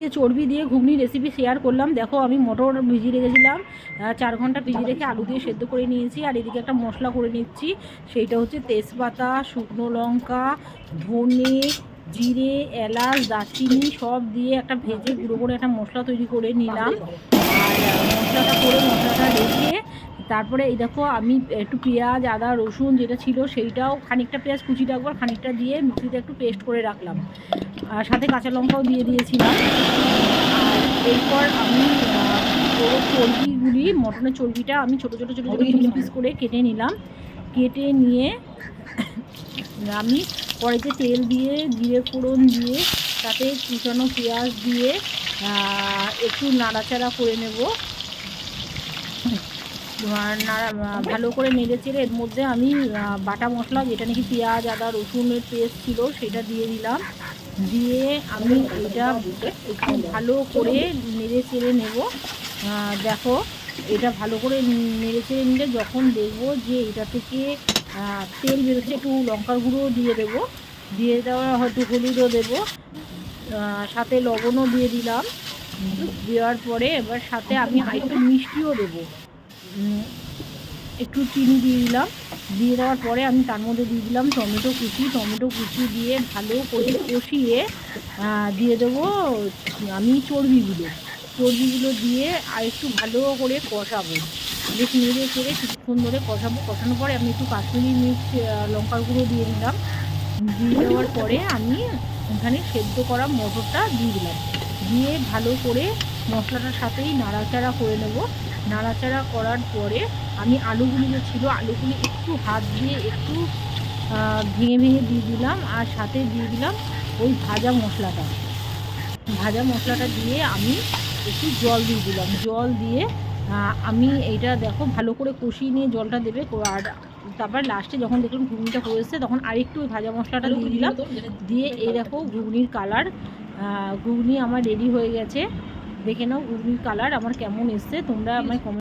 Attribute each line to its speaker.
Speaker 1: চর্বি দিয়ে ঘুগনি recipe share করলাম, দেখো আমি মটর ভিজিয়ে রেখেছিলাম চার ঘণ্টা ভিজিয়ে রেখে আলু দিয়ে সেদ্ধ করে নিয়েছি, আর এদিকে একটা মশলা করে নিচ্ছি, সেইটা হচ্ছে তেজপাতা, শুকনো লঙ্কা, ধনে, জিরে, এলাচ, দারচিনি, সব দিয়ে একটা ভেজে গুঁড়ো করে একটা মশলা তৈরি করে নিলাম। আর মশলাটা করে মশলাটা রেখে তারপরে এই দেখো আমি একটু পেঁয়াজ আদা রসুন যেটা ছিল সেইটাও খানিকটা পেঁয়াজ কুচি রাখব খানিকটা দিয়ে মিক্সিতে একটু পেস্ট করে রাখলাম। আর সাথে কাঁচা লঙ্কাও দিয়ে দিয়েছিলাম। এরপর আমি চর্বিগুলি মটনের চর্বিটা আমি ছোটো ছোটো ছোটো ছোটো পিস পিস করে কেটে নিলাম। কেটে নিয়ে আমি কড়াইতে তেল দিয়ে জিরে ফোড়ন দিয়ে তাতে কুচানো পেঁয়াজ দিয়ে একটু নাড়াচাড়া করে নেব। ভালো করে নেড়ে চেড়ে এর মধ্যে আমি বাটা মশলা, যেটা নাকি পেঁয়াজ, আদা, রসুনের পেস্ট ছিল, সেটা দিয়ে দিলাম। দিয়ে আমি এটা একটু ভালো করে নেড়ে চেড়ে নেব। দেখো, এটা ভালো করে নেড়ে চেড়ে নিলে যখন দেখব যে এটা থেকে তেল বেরোচ্ছে, একটু লঙ্কার গুঁড়ো দিয়ে দেবো। দিয়ে দেওয়া হয়তো হলুদও দেবো। সাথে লবণও দিয়ে দিলাম। দেওয়ার পরে এবার সাথে আমি আরেকটু মিষ্টিও দেবো। একটু চিনি দিয়ে দিলাম। দিয়ে দেওয়ার পরে আমি তার মধ্যে দিয়ে দিলাম টমেটো কুচি। টমেটো কুচি দিয়ে ভালো করে কষিয়ে দিয়ে দেবো আমি চর্বিগুলো। চর্বিগুলো দিয়ে আর একটু ভালো করে কষাবো। বেশ নেড়ে চেড়ে কিছুক্ষণ ধরে কষাবো। কষানোর পরে আমি একটু কাশ্মীরি আহ, লঙ্কার গুঁড়ো দিয়ে দিলাম। দিয়ে দেওয়ার পরে আমি ওখানে সেদ্ধ করা মটরটা দিয়ে দিলাম। দিয়ে ভালো করে মশলাটার সাথেই নাড়াচাড়া করে নেব। নাড়াচাড়া করার পরে আমি আলুগুলি যে ছিল, আলুগুলি একটু হাত দিয়ে একটু ভেঙে ভেঙে দিয়ে দিলাম আর সাথে দিয়ে দিলাম ওই ভাজা মশলাটা। ভাজা মশলাটা দিয়ে আমি একটু জল দিয়ে দিলাম। জল দিয়ে আমি এইটা দেখো ভালো করে কষিয়ে নিয়ে জলটা দেবে। আর তারপর লাস্টে যখন দেখলাম ঘুগনিটা হয়েছে তখন আরেকটু ওই ভাজা মশলাটা দিয়ে দিলাম। দিয়ে এই দেখো ঘুগনির কালার ঘুগনি আমার রেডি হয়ে গেছে। দেখে নাও কালার আমার কেমন এসছে তোমরা আমার কমেন্ট